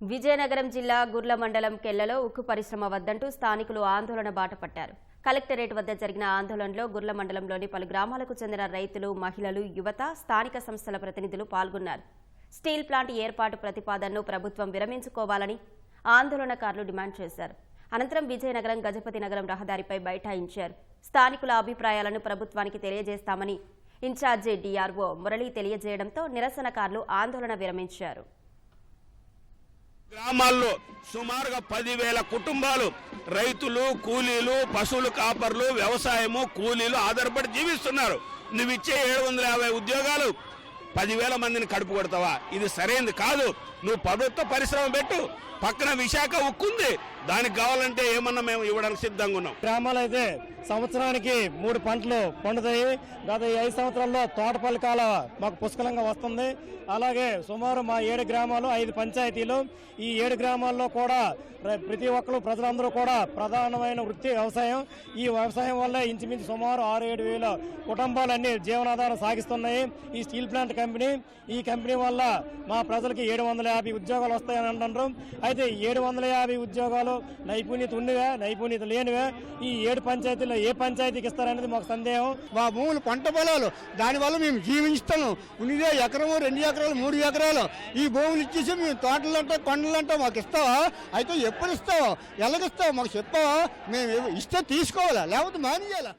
విజయనగరం జిల్లా గుర్ల మండలం కెల్లలో ఉక్కు పరిశ్రమ వద్దంటూ స్థానికులు ఆందోళన బాట పట్టారు. కలెక్టరేట్ వద్ద జరిగిన ఆందోళనలో గుర్ల మండలంలోని పలు గ్రామాలకు చెందిన రైతులు మహిళలు యువత స్థానిక సంస్థల ప్రతినిధులు పాల్గొన్నారు. స్టీల్ ప్లాంట్ ఏర్పాటు ప్రతిపాదనను ప్రభుత్వం విరమించుకోవాలని ఆందోళనకారులు డిమాండ్ చేశారు. అనంతరం విజయనగరం గజపతి నగరం రహదారిపై బైఠాయించారు. స్థానికుల అభిప్రాయాలను ప్రభుత్వానికి తెలియజేస్తామని ఇన్ఛార్జి డిఆర్ఓ మురళి తెలియజేయడంతో నిరసనకారులు ఆందోళన విరమించారు. గ్రామాల్లో సుమారుగా పదివేల కుటుంబాలు రైతులు కూలీలు పశువులు కాపర్లు వ్యవసాయము కూలీలు ఆధారపడి జీవిస్తున్నారు. నువ్వు ఇచ్చే ఏడు వందల యాభై ఉద్యోగాలు పదివేల మందిని కడుపు కొడతావా? ఇది సరైనది కాదు. నువ్వు ప్రభుత్వ పరిశ్రమ పెట్టు. పక్కన విశాఖ ఉక్కుంది. దానికి కావాలంటే ఏమన్నా మేము ఇవ్వడానికి సిద్ధంగా ఉన్నాం. గ్రామాలు అయితే సంవత్సరానికి మూడు పంటలు పండుతాయి. గత ఐదు సంవత్సరాల్లో తోట పలకాల మాకు పుష్కలంగా వస్తుంది. అలాగే సుమారు మా ఏడు గ్రామాలు ఐదు పంచాయతీలు. ఈ ఏడు గ్రామాల్లో కూడా ప్రతి ఒక్కరు ప్రజలందరూ కూడా ప్రధానమైన వృత్తి వ్యవసాయం. ఈ వ్యవసాయం వల్ల ఇంచుమించు సుమారు ఆరు ఏడు వేల కుటుంబాలన్నీ జీవనాధారం సాగిస్తున్నాయి. ఈ స్టీల్ ప్లాంట్ కంపెనీ. ఈ కంపెనీ వల్ల మా ప్రజలకి ఏడు వందల యాభై ఉద్యోగాలు వస్తాయని అంటున్నారు. అయితే ఏడు వందల యాభై ఉద్యోగాలు నైపుణ్యత ఉండివే నైపుణ్యత లేనివే ఈ ఏడు పంచాయతీల్లో ఏ పంచాయతీకి ఇస్తారనేది మాకు సందేహం. మా భూములు పంట పొలాలు దానివల్ల మేము జీవిస్తాము ఉన్నదే ఎకరము రెండు ఎకరాలు మూడు ఎకరాలు. ఈ భూములు ఇచ్చేసి మేము తోటలంటే కొండలంటే మాకు ఇస్తావా? అయితే ఎప్పుడు ఇస్తావా? ఎలాగిస్తావా మాకు చెప్తావా మేము ఇస్తే తీసుకోవాలా? లేకపోతే మానేయాలా?